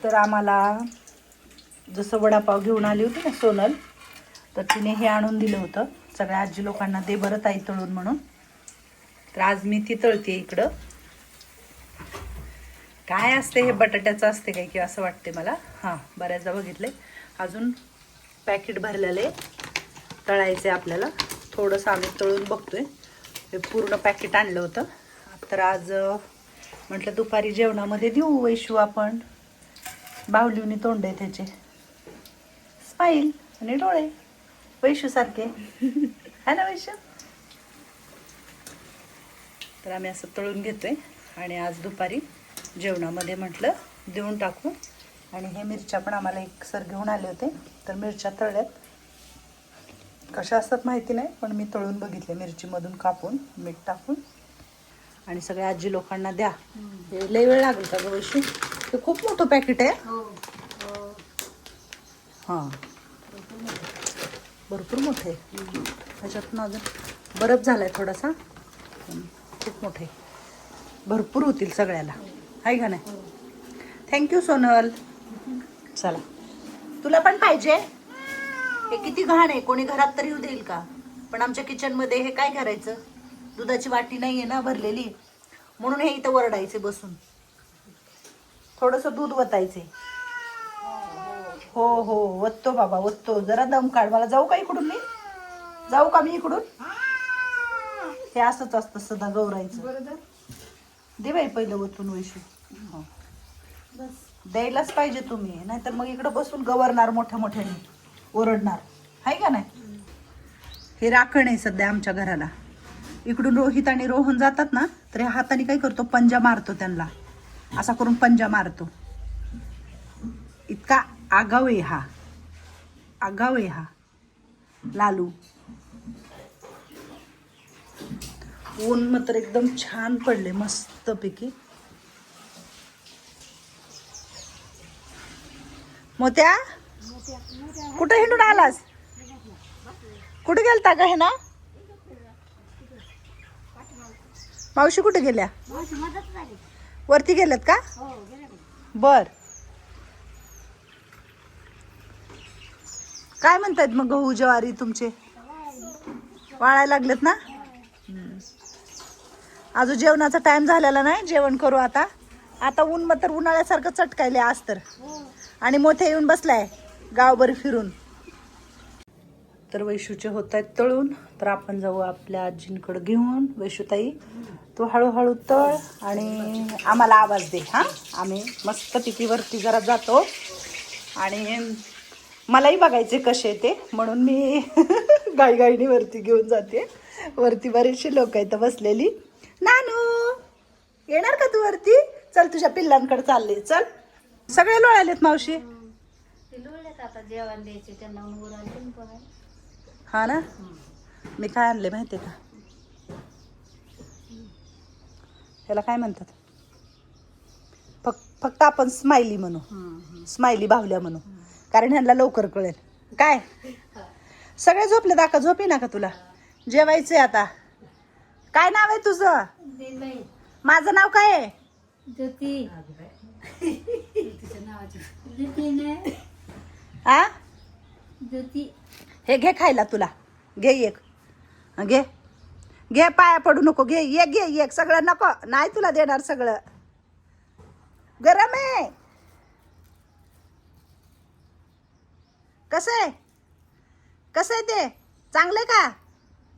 तर आम्हाला जसं वडापाव घेऊन आली होती ना सोनल तर तिने हे आणून दिलं होतं. सगळ्या आजी लोकांना दे बरं ताई तळून म्हणून. तर आज मी ती तळते इकडं. काय असते हे बटाट्याचं असते काय किंवा असं वाटते मला? हां बऱ्याचदा बघितले अजून पॅकेट भरलेले तळायचे आपल्याला. थोडंसं आम्ही तळून बघतोय. हे पूर्ण पॅकेट आणलं होतं. तर आज म्हटलं दुपारी जेवणामध्ये देऊ वैशू आपण. बाहुलीवनी तोंड आहे त्याचे. स्माईल आणि डोळे. वैशू सारखे. है ना वैशू? तर आम्ही असं तळून घेतोय आणि आज दुपारी जेवणामध्ये म्हटलं देऊन टाकू. आणि हे मिरच्या पण आम्हाला एक सर घेऊन आले होते. तर मिरच्या तळल्यात. कशा असतात माहिती नाही पण मी तळून बघितले मिरचीमधून कापून मीठ टाकून. आणि सगळ्या आजी लोकांना द्या. लई लय वेळ लागेल का गं वैशू? हे खूप मोठं पॅकेट आहे. हां. भरपूर मोठे आहे. ह्याच्यातून अजून बरफ झालाय थोडासा. हं, खूप मोठे भरपूर होतील सगळ्याला. आहे का नाही? थँक्यू सोनल चला. तुला पण पाहिजे. हे किती घाण आहे. कोणी घरात तरी येऊ देईल का? पण आमच्या किचनमध्ये हे काय करायचं? दुधाची वाटी नाही आहे ना भरलेली. म्हणून हे इथं वरडायचे बसून. थोडंसं दूध वतायचे हो हो वत्तो बाबा वत्तो. जरा दम काढ. मला जाऊ का इकडून मी? जाऊ का मी इकडून? हे असंच असतं सदा गौरायचं दे बाई पहिलं वतून वैशू हो. द्यायलाच पाहिजे तुम्ही. नाहीतर मग इकडं बसून गवरणार मोठ्या मोठ्याने. ओरडणार. आहे का नाही? हे राखण आहे सध्या आमच्या घराला. इकडून रोहित आणि रोहन जातात ना तर ह्या हाताने काय करतो? पंजा मारतो त्यांना. असा करून पंजा मारतो. इतका आगाव आहे हा. आगाव आहे हा. लालू. ऊन मात्र एकदम छान पडले मस्तपैकी. मोत्या? कुठे हिंडून आलास? कुठे गेलता का हे ना? मावशी कुठे गेल्या? वरती गेल्यात का? बर. काय म्हणतायत मग गहू ज्वारी तुमचे? वाळायला लागलेत ना. अजून जेवणाचा टाइम झालेला नाही जेवण करू आता. आता ऊन मग तर उन्हाळ्यासारखं चटकायले आज तर. आणि मोठे येऊन बसलाय गावभर फिरून. तर वैशूचे होत आहेत तळून. तर आपण जाऊ आपल्या आजींकडे घेऊन. वैशूताई तू हळूहळू तळ आणि आम्हाला आवाज दे हां? आम्ही मस्त वरती जरा जातो. आणि मलाही बघायचे कसे ते म्हणून मी गाईगाईनी वरती घेऊन जाते. वरती बरेचसे लोक आहेत बसलेली. नानू येणार का तू वरती? चल तुझ्या पिल्लांकडे चालले चल. सगळे लोळालेत मावशी. आता जेवण द्यायचे त्यांना वर आले तुम्ही बघायला हा ना? मी काय आणले माहिती का? ह्याला काय म्हणतात? फक्त फक्त आपण स्माइली म्हणू. स्माइली बाहुल्या म्हणू. कारण ह्यांना लवकर कळेल. काय? सगळे झोपले दाका झोपी ना का तुला? जेवायचंय आता. काय नाव आहे तुझं? माझं नाव काय आहे? ज्योती. हे घे खायला तुला. घे एक. घे. घे पाया पडू नको. घे ये घे एक सगळं नको. नाही तुला देणार सगळं. गरम आहे. कसं आहे? कसं आहे ते? चांगलं का?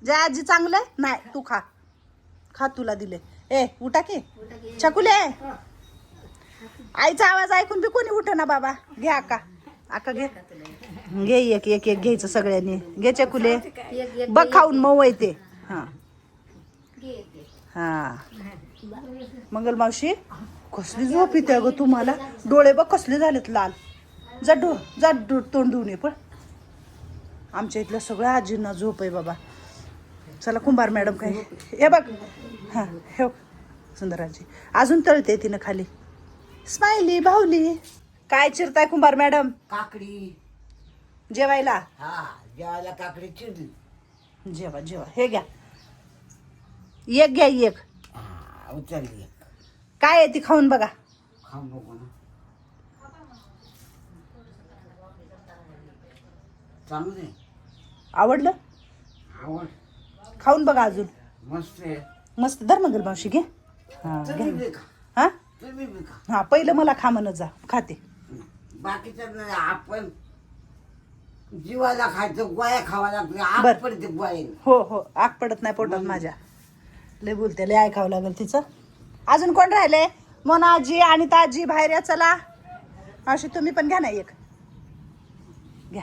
जय आजी चांगलं नाही तू खा. खा तुला दिले. ए उठा की. छकुले. आईचा आवाज ऐकून बी कोणी उठ ना बाबा. घे आका. आका घे. घे एक एक एक घ्यायचं सगळ्यांनी. घे चकुले. बघ खाऊन मऊ येते ते. हां. हा. मंगल मावशी कसली झोप येते अगं तुम्हाला? डोळे बघ कसले झालेत लाल. जा डो जा डो तोंड धुवून ये पण. आमच्या इथल्या सगळ्या आजींना झोप आहे बाबा. चला कुंभार मॅडम काय? हे बघ. हा हे सुंदराजी. अजून तळते तिनं खाली. स्माइली बाहुली काय चिरताय कुंभार मॅडम? काकडी. जेवायला? हा जेवायला काकडी चिरली. जेवा जेवा. हे घ्या. एक घ्या एक. उचलली एक. काय आहे ती खाऊन बघा. खाऊन बघू ना. आवडलं? आवड. खाऊन बघा अजून. मस्त मस्त. धर मग मावशी घे. हा, हा? पहिलं मला खा म्हणत जा. खाते. बाकीच्या आपण जीवाला खायचं गोळ्या खावा लागते आग बर. पडते गोळ्याने. हो हो. आग पडत नाही पोटात माझ्या. लय बोलते लय ऐकावं लागेल तिचं. अजून कोण राहिले? मोना आजी आणि ताजी बाहेर या चला. मावशी तुम्ही पण घ्या ना एक. घ्या.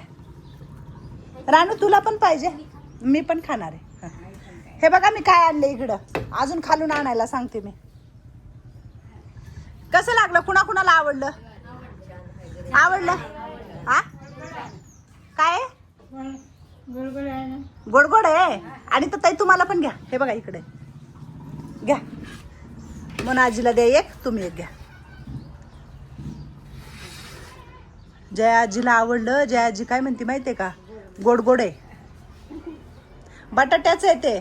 रानू तुला पण पाहिजे. मी पण खाणार आहे. हं. हे बघा मी काय आणलं इकडं. अजून खालून आणायला सांगते मी. कसं लागलं? कुणा कुणाला आवडलं? आवडलं. हा? काय? गोड गोड आहे. आणि तर ताई तुम्हाला पण घ्या. हे बघा इकडे. घ्या. म्हणून आजीला द्या एक तुम्ही एक घ्या. जय आजीला आवडलं. जय आजी काय म्हणते माहितीये का? गोड गोड आहे. बटाट्याच आहे ते.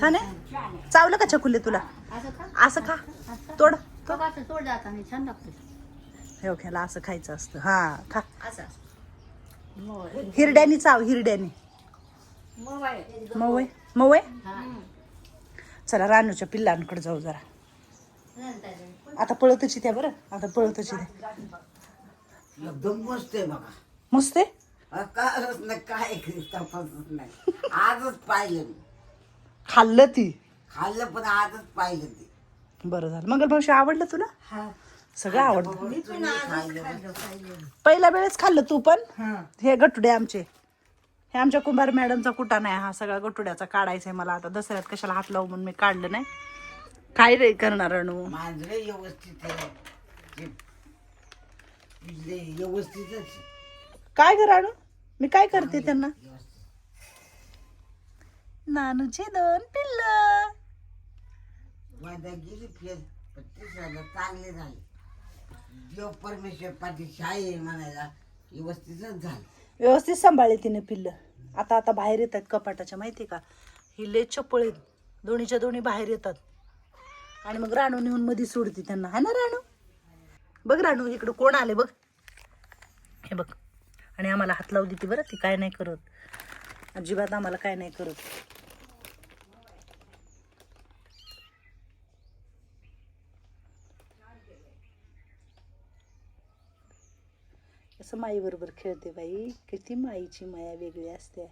छान आहे? चावलं का छकुले तुला? असं खा. तोड. तोड. छान लागतं हे खेळा असं खायचं असतं. हा खा. असं हिरड्यानी चाव हिरड्यानी. मऊ आहे मऊ आहे चला रानूच्या पिल्लांकडे जाऊ जरा. आता पळतच त्या बरं? आता पळतच त्या. एकदम मस्त आहे बघा. मस्त आहे? काय तपासच नाही. आजच पाहिलं मी. खाल्लं ती. खाल्लं पण आजच पाहिलं ते. बरं झालं. मंगल भाऊशी आवडलं तुला? सगळं आवडतं. मी पण खाल्लं पहिल्या वेळेस खाल्लं तू पण? हे. गटुडे आमचे. हे आमच्या कुंभार मॅडमचा कुटा नाही हा सगळा गटुड्याचा. काढायचा आहे मला आता. दसऱ्यात कशाला हात लावून म्हणून मी काढलं नाही. काय रे करणार अणू मांजरे व्यवस्थित आहे. ते पिल्ले व्यवस्थितच काय कर अणू मी काय करते त्यांना? नानूचे दोन पिल्ल. माझा गेली फेल पण ते सगळं चांगले झाले. देव परमेश्वर पाठीशी आहे म्हणायला व्यवस्थितच झालं. व्यवस्थित सांभाळले तिने पिल्लं. आता आता बाहेर येतात कपाटाच्या माहिती का? ही लय चप्पळ आहेत. दोन्हीच्या दोन्ही बाहेर येतात. आणि मग राणू नेऊन मध्ये सोडते त्यांना. हा ना राणू? बघ राणू इकडं कोण आले बघ. हे बघ. आणि आम्हाला हात लावू देते बरं ती काय नाही करत. अजिबात आम्हाला काय नाही करत. असं माईबरोबर खेळते बाई. किती माईची माया वेगळी असते.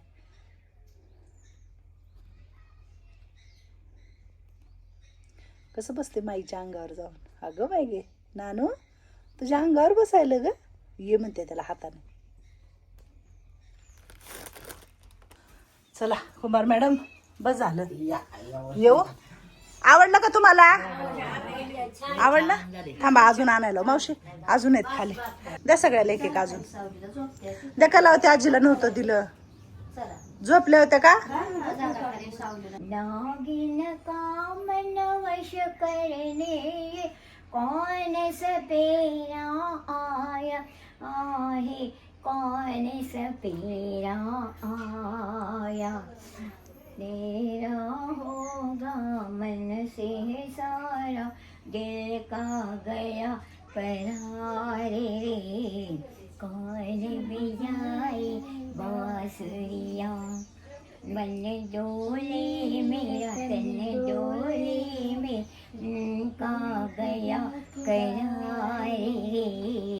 कसं बसते माईच्या अंगावर जाऊन? अगं बाई गे नानू तुझ्या अंगावर बसायला ग? ये म्हणते त्याला हाताने. चला कुमार मॅडम बस झालं. येऊ? आवडलं का तुम्हाला? आवडलं? थांबा अजून आणायला. मावशी अजून आहेत खाली. द्या सगळ्याला एक एक अजून. द्या का लावते आजीला नव्हतं दिलं. चला झोपल्या होत्या का? नागिन का मन वश करने कौन सपेरा आया? आहे कौन सपेरा आया? तेरा होगा मन से सारा दिल का गया करार रे कौन बिजाई बांसुरिया? मन डोले मेरा तन डोले में उनका गया करार